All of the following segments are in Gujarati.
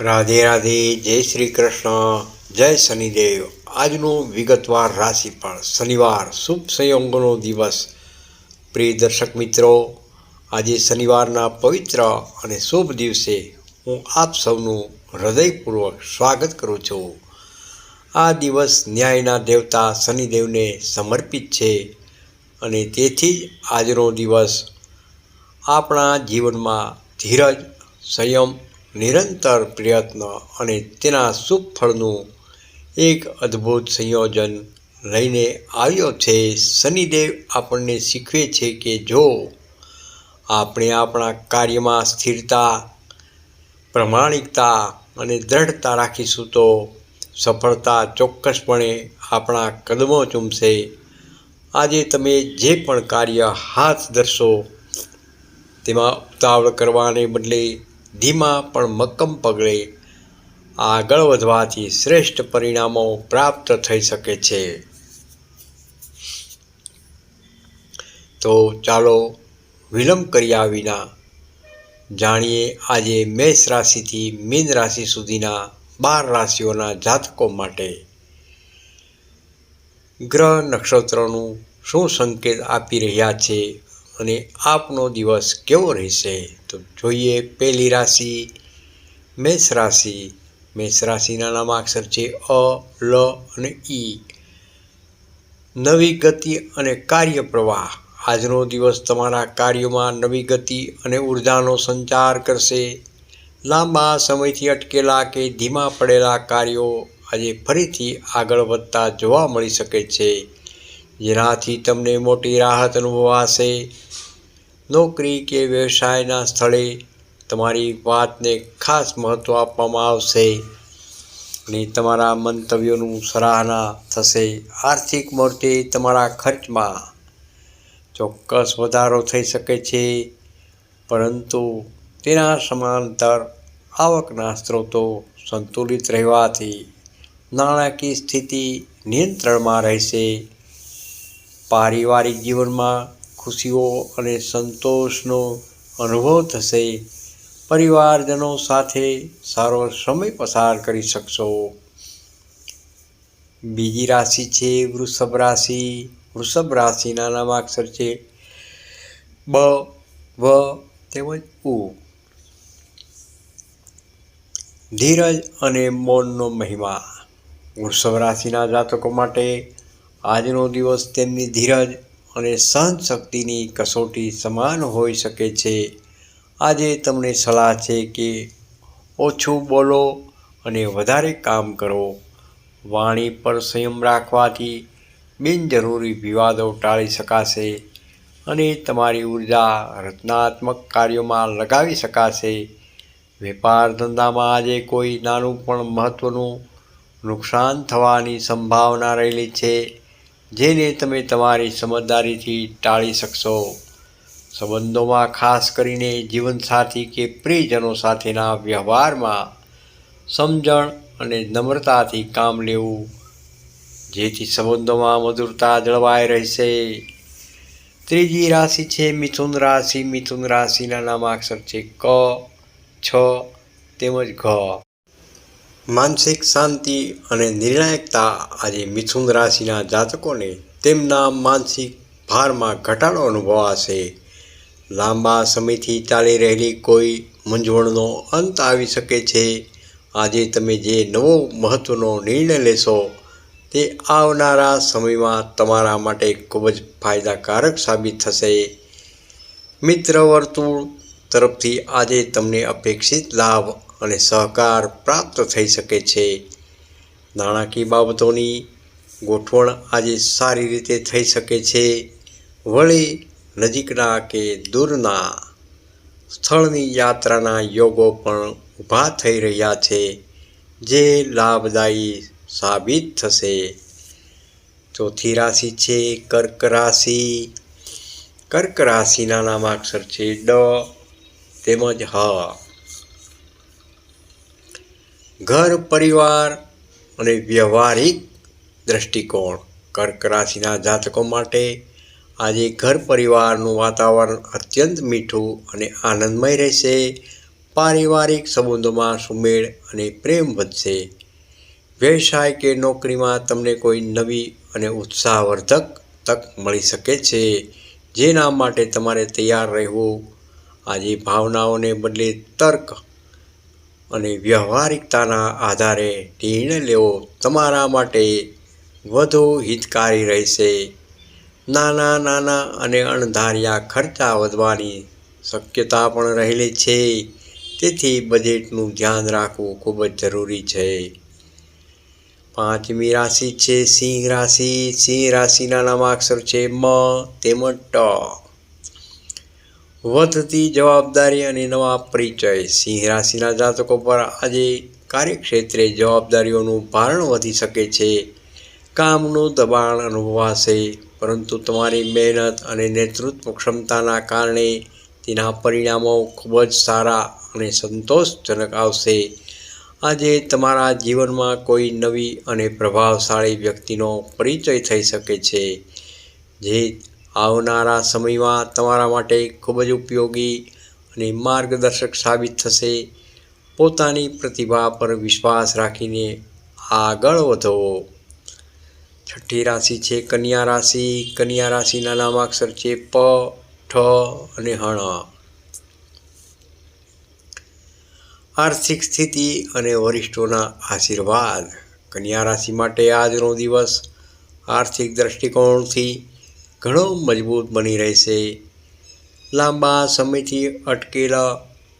રાધે રાધે, જય શ્રી કૃષ્ણ, જય શનિદેવ. આજનું વિગતવાર રાશિફળ, શનિવાર, શુભ સંયોગોનો દિવસ. પ્રિય દર્શક મિત્રો, આજે શનિવારના પવિત્ર અને શુભ દિવસે હું આપ સૌનું હૃદયપૂર્વક સ્વાગત કરું છું. આ દિવસ ન્યાયના દેવતા શનિદેવને સમર્પિત છે અને તેથી જ આજનો દિવસ આપણા જીવનમાં ધીરજ, સંયમ નિરંતર પ્રયત્ન અને તેના શુભ ફળનું એક અદ્ભુત સંયોજન લઈને આવ્યો છે. શનિદેવ આપણને શીખવે છે કે જો આપણે આપણા કાર્યમાં સ્થિરતા, પ્રમાણિકતા અને દ્રઢતા રાખીશું તો સફળતા ચોક્કસપણે આપણા કદમો ચૂમશે. આજે તમે જે પણ કાર્ય હાથ ધરશો, તેમાં ઉતાવળ કરવાને બદલે ધીમા પણ મક્કમ પગલે આગળ વધવાથી શ્રેષ્ઠ પરિણામો પ્રાપ્ત થઈ શકે છે. તો ચાલો વિલંબ કર્યા વિના જાણીએ આજે મેષ રાશિથી મીન રાશિ સુધીના બાર રાશિઓના જાતકો માટે ગ્રહ નક્ષત્રનું શું સંકેત આપી રહ્યા છે અને આપનો દિવસ કેવો રહેશે? તો જોઈએ પહેલી રાશિ, મેષ રાશિ. મેષ રાશિના નામાક્ષર છે અ, લ અને ઈ. નવી ગતિ અને કાર્ય પ્રવાહ. આજનો દિવસ તમારા કાર્યોમાં નવી ગતિ અને ઉર્જાનો સંચાર કરશે. લાંબા સમયથી અટકેલા કે ધીમા પડેલા કાર્યો આજે ફરીથી આગળ વધતા જોવા મળી શકે છે. જેનાથી તમને મોટી રાહત અનુભવાશે. નોકરી કે વ્યવસાયના સ્થળે તમારી વાતને ખાસ મહત્ત્વ આપવામાં આવશે અને તમારા મંતવ્યોનું સરાહના થશે. આર્થિક મોરચે તમારા ખર્ચમાં ચોક્કસ વધારો થઈ શકે છે, પરંતુ તેના સમાંતર આવકના સ્ત્રોતો સંતુલિત રહેવાથી નાણાકીય સ્થિતિ નિયંત્રણમાં રહેશે. પારિવારિક જીવનમાં ખુશીઓ અને સંતોષનો અનુભવ થશે. પરિવારજનો સાથે સારો સમય પસાર કરી શકશો. બીજી રાશિ છે વૃષભ રાશિ. વૃષભ રાશિના નામાક્ષર છે. બ, વ, તેમજ ઉ. ધીરજ અને મૌનનો મહિમા. વૃષભ રાશિના જાતકો માટે આજનો દિવસ તેમની ધીરજ અને સહનશક્તિની કસોટી સમાન હોઈ શકે છે. આજે તમને સલાહ છે કે ઓછું બોલો અને વધારે કામ કરો. વાણી પર સંયમ રાખવાથી બિનજરૂરી વિવાદો ટાળી શકાશે અને તમારી ઊર્જા રચનાત્મક કાર્યોમાં લગાવી શકાશે. વેપાર ધંધામાં આજે કોઈ નાનું પણ મહત્ત્વનું નુકસાન થવાની સંભાવના રહેલી છે. જેને તમે તમારી સમજદારીથી ટાળી શકશો. સંબંધોમાં ખાસ કરીને જીવનસાથી કે પ્રિયજનો સાથેના વ્યવહારમાં સમજણ અને નમ્રતાથી કામ લેવું, જેથી સંબંધોમાં મધુરતા જળવાઈ રહેશે. ત્રીજી રાશિ છે મિથુન રાશિ. મિથુન રાશિના નામાક્ષર છે ક, છ તેમજ ઘ. માનસિક શાંતિ અને નિર્ણાયકતા આજે મિથુન રાશિના જાતકોને તેમના માનસિક ભારમાં ઘટાડો અનુભવાશે. લાંબા સમયથી ચાલી રહેલી કોઈ મૂંઝવણનો અંત આવી શકે છે. આજે તમે જે નવો મહત્ત્વનો નિર્ણય લેશો, તે આવનારા સમયમાં તમારા માટે ખૂબ જ ફાયદાકારક સાબિત થશે. મિત્ર વર્તુળ તરફથી આજે તમને અપેક્ષિત લાભ અને સહકાર પ્રાપ્ત થઈ શકે છે. નાણાકીય બાબતોની ગોઠવણ આજે સારી રીતે થઈ શકે છે. વળી નજીકના કે દૂરના સ્થળની યાત્રાના યોગો પણ ઊભા થઈ રહ્યા છે, જે લાભદાયી સાબિત થશે. ચોથી રાશિ છે કર્ક રાશિ. કર્ક રાશિના નામાક્ષર છે ડ તેમજ હ. ઘર, પરિવાર અને વ્યવહારિક દ્રષ્ટિકોણ. કર્ક રાશિના જાતકો માટે આજે ઘર, પરિવારનું વાતાવરણ અત્યંત મીઠું અને આનંદમય રહેશે. પારિવારિક સંબંધોમાં સુમેળ અને પ્રેમ વધશે. વ્યવસાય કે નોકરીમાં તમને કોઈ નવી અને ઉત્સાહવર્ધક તક મળી શકે છે, જેના માટે તમારે તૈયાર રહેવું. આજે ભાવનાઓને બદલે તર્ક અને વ્યવહારિકતાના આધારે નિર્ણય લેવો તમારા માટે વધુ હિતકારી રહેશે. નાના નાના અને અણધાર્યા ખર્ચા વધવાની શક્યતા પણ રહેલી છે. તેથી બજેટનું ધ્યાન રાખવું ખૂબ જ જરૂરી છે. પાંચમી રાશિ છે સિંહ રાશિ. સિંહ રાશિના નામાક્ષર છે મ તેમજ ટ. વધતી જવાબદારી અને નવા પરિચય. સિંહ રાશિના જાતકો પર આજે કાર્યક્ષેત્રે જવાબદારીઓનું ભારણ વધી શકે છે. કામનું દબાણ અનુભવાશે, પરંતુ તમારી મહેનત અને નેતૃત્વ ક્ષમતાના કારણે તેના પરિણામો ખૂબ જ સારા અને સંતોષજનક આવશે. આજે તમારા જીવનમાં કોઈ નવી અને પ્રભાવશાળી વ્યક્તિનો પરિચય થઈ શકે છે, જે આવનારા સમયમાં તમારા માટે ખૂબ જ ઉપયોગી અને માર્ગદર્શક સાબિત થશે. પોતાની પ્રતિભા પર વિશ્વાસ રાખીને આગળ વધો. છઠ્ઠી રાશિ છે કન્યા રાશિ. કન્યા રાશિના નામાક્ષર છે પ, ઠ અને હણ. આર્થિક સ્થિતિ અને વરિષ્ઠોના આશીર્વાદ. કન્યા રાશિ માટે આજનો દિવસ આર્થિક દ્રષ્ટિકોણથી ઘણો મજબૂત બની રહેશે. લાંબા સમયથી અટકેલા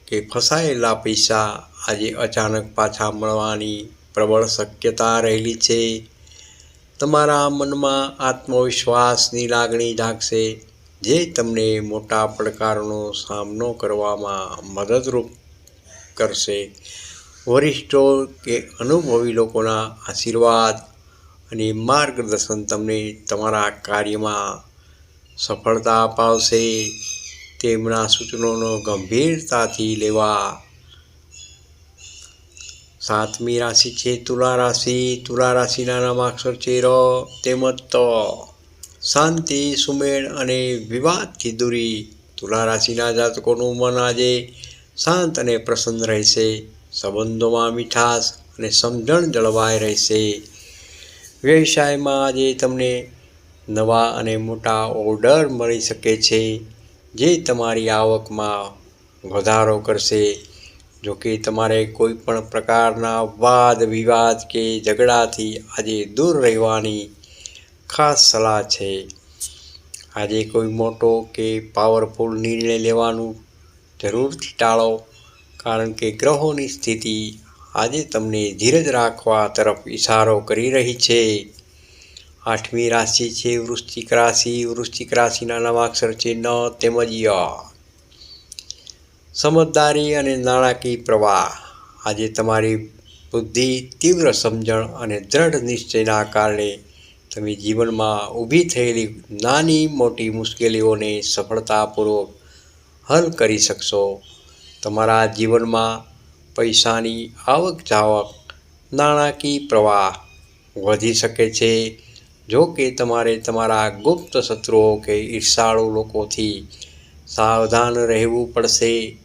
કે ફસાયેલા પૈસા આજે અચાનક પાછા મળવાની પ્રબળ શક્યતા રહેલી છે. તમારા મનમાં આત્મવિશ્વાસની લાગણી જાગશે, જે તમને મોટા પડકારોનો સામનો કરવામાં મદદરૂપ કરશે. વરિષ્ઠો કે અનુભવી લોકોના આશીર્વાદ અને માર્ગદર્શન તમને તમારા કાર્યમાં સફળતા અપાવશે તેમના સૂચનોનો ગંભીરતાથી લેવા. સાતમી રાશિ છે તુલા રાશિ. તુલા રાશિના નામાક્ષર છે ર તેમજ ત શાંતિ, સુમેળ અને વિવાદથી દૂરી. તુલા રાશિના જાતકોનું મન આજે શાંત અને પ્રસન્ન રહેશે. સંબંધોમાં મીઠાશ અને સમજણ જળવાઈ રહેશે. વ્યવસાયમાં આજે તમને નવા અને મોટા ઓર્ડર મળી શકે છે, જે તમારી આવકમાં વધારો કરશે. જો કે તમારે કોઈ પણ પ્રકારના વાદ, વિવાદ કે ઝઘડાથી આજે દૂર રહેવાની ખાસ સલાહ છે. આજે કોઈ મોટો કે પાવરફુલ નિર્ણય લેવાનું જરૂરથી ટાળો, કારણ કે ગ્રહોની સ્થિતિ આજે તમને ધીરજ રાખવા તરફ ઇશારો કરી રહી છે. આઠમી રાશિ છે, વૃશ્ચિક રાશિ, વૃશ્ચિક રાશિના નવાક્ષર છે, ન તેમજ ય. સમજદારી અને નાણાકીય પ્રવાહ. આજે તમારી બુદ્ધિ તીવ્ર સમજણ અને દ્રઢ નિશ્ચયના કારણે તમે જીવનમાં ઊભી થયેલી નાની મોટી મુશ્કેલીઓને સફળતાપૂર્વક હલ કરી શકશો. તમારા જીવનમાં પૈસાની આવક જાવક નાણાકીય પ્રવાહ વધી શકે છે. જો કે તમારે તમારા ગુપ્ત શત્રુઓ કે ઈર્ષાળુ લોકોથી સાવધાન રહેવું પડશે.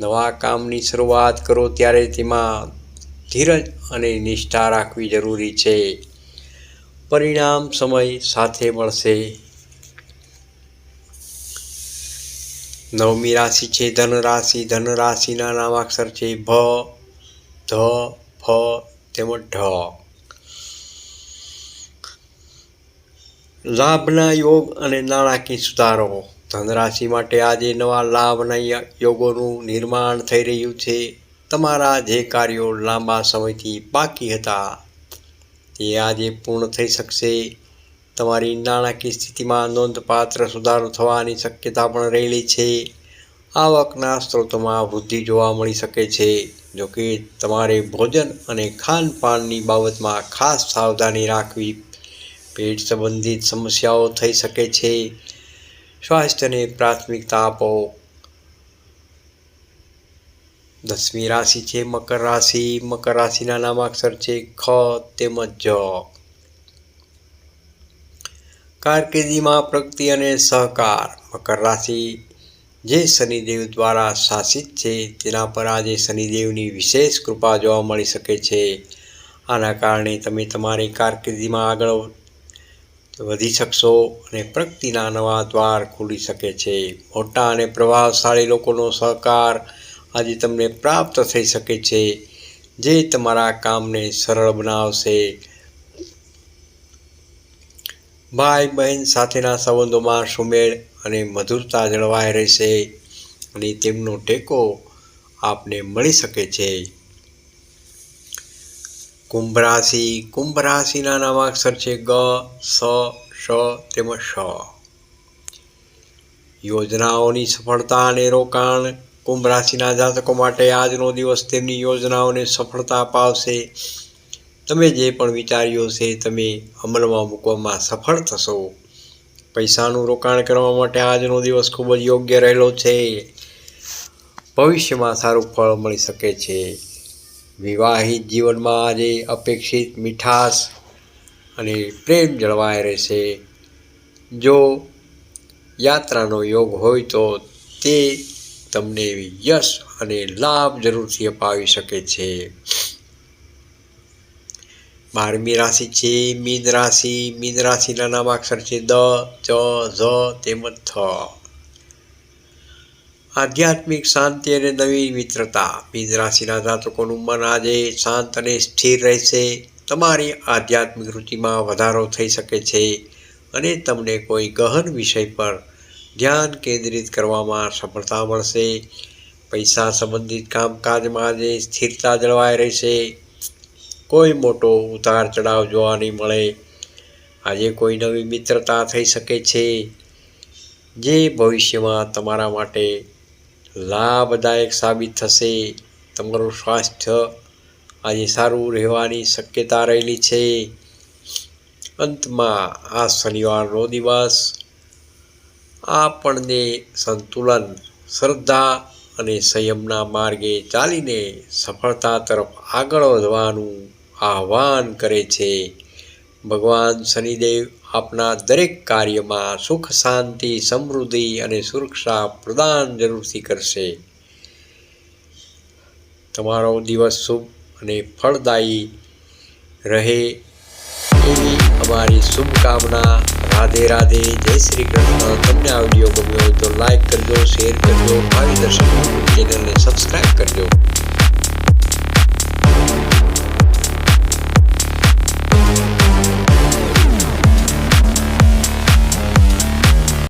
નવા કામની શરૂઆત કરો ત્યારે તેમાં ધીરજ અને નિષ્ઠા રાખવી જરૂરી છે. પરિણામ સમય સાથે મળશે. નવમી રાશિ છે ધન રાશિ. ધન રાશિના નામાક્ષર છે ભ, ધ, ફ, તેમજ ઢ. લાભના યોગ અને નાણાકીય સુધારો. ધનરાશિ માટે આજે નવા લાભના યોગોનું નિર્માણ થઈ રહ્યું છે. તમારા જે કાર્યો લાંબા સમયથી બાકી હતા, તે આજે પૂર્ણ થઈ શકશે. તમારી નાણાકીય સ્થિતિમાં નોંધપાત્ર સુધારો થવાની શક્યતા પણ રહેલી છે. આવકના સ્ત્રોતોમાં વૃદ્ધિ જોવા મળી શકે છે. જોકે તમારે ભોજન અને ખાનપાનની બાબતમાં ખાસ સાવધાની રાખવી પેટ સંબંધિત સમસ્યાઓ થઈ શકે છે. સ્વાસ્થ્યને પ્રાથમિકતા આપો દસમી રાશિ છે, મકર રાશિ. મકર રાશિના નામાક્ષર છે, ખ તેમજ જ. કારકિર્દીમાં પ્રગતિ અને સહકાર. મકર રાશિ જે શનિદેવ દ્વારા શાસિત છે, તેના પર આજે શનિદેવની વિશેષ કૃપા જોવા મળી શકે છે. આના કારણે તમે તમારી કારકિર્દીમાં આગળ વધી શકશો અને પ્રગતિના નવા દ્વાર ખુલી શકે છે. મોટા અને પ્રભાવશાળી લોકોનો સહકાર આજે તમને પ્રાપ્ત થઈ શકે છે. જે તમારા કામને સરળ બનાવશે. ભાઈ બહેન સાથેના સંબંધોમાં સુમેળ અને મધુરતા જળવાઈ રહેશે અને તેમનો ટેકો આપને મળી શકે છે. કુંભ રાશિ કુંભ રાશિના નામાક્ષર છે ગ, સ શ તેમજ શ યોજનાઓની સફળતા અને રોકાણ કુંભ રાશિના જાતકો માટે આજનો દિવસ તેમની યોજનાઓને સફળતા અપાવશે. તમે જે પણ વિચાર્યું છે તમે અમલમાં મૂકવામાં સફળ થશો. પૈસાનું રોકાણ કરવા માટે આજનો દિવસ ખૂબ જ યોગ્ય રહેલો છે. ભવિષ્યમાં સારું ફળ મળી શકે છે. વિવાહિત જીવનમાં આજે અપેક્ષિત મીઠાશ અને પ્રેમ જળવાઈ રહેશે. જો યાત્રાનો યોગ હોય તો તે તમને યશ અને લાભ જરૂરથી અપાવી શકે છે. બારમી રાશિ છે, મીન રાશિ. મીન રાશિના નામાક્ષર છે દ, ચ, ઝ, તેમજ થ. આધ્યાત્મિક શાંતિ અને નવી મિત્રતા. મીન રાશિના જાતકોનું મન આજે શાંત અને સ્થિર રહેશે. તમારી આધ્યાત્મિક રુચિમાં વધારો થઈ શકે છે અને તમને કોઈ ગહન વિષય પર ધ્યાન કેન્દ્રિત કરવામાં સફળતા મળશે. પૈસા સંબંધિત કામકાજમાં આજે સ્થિરતા જળવાઈ રહેશે. કોઈ મોટો ઉતાર ચઢાવ જોવા નહીં મળે. આજે કોઈ નવી મિત્રતા થઈ શકે છે. જે ભવિષ્યમાં તમારા માટે લાભદાયક સાબિત થશે. તમારું સ્વાસ્થ્ય આજે સારું રહેવાની શક્યતા રહેલી છે. અંતમાં આ શનિવારનો દિવસ આપણને સંતુલન, શ્રદ્ધા અને સંયમના માર્ગે ચાલીને સફળતા તરફ આગળ વધવાનું આહ્વાન કરે છે. ભગવાન શનિદેવ આપના દરેક કાર્યમાં સુખ, શાંતિ, સમૃદ્ધિ અને સુરક્ષા પ્રદાન જરૂરથી કરશે. તમારો દિવસ શુભ અને ફળદાયી રહે એવી અમારી શુભકામના. રાધે રાધે. જય શ્રી કૃષ્ણ. તમને આ વીડિયો ગમ્યો હોય તો લાઈક કરજો શેર કરજો, ભાવિ દર્શક ચેનલને સબસ્ક્રાઈબ કરજો.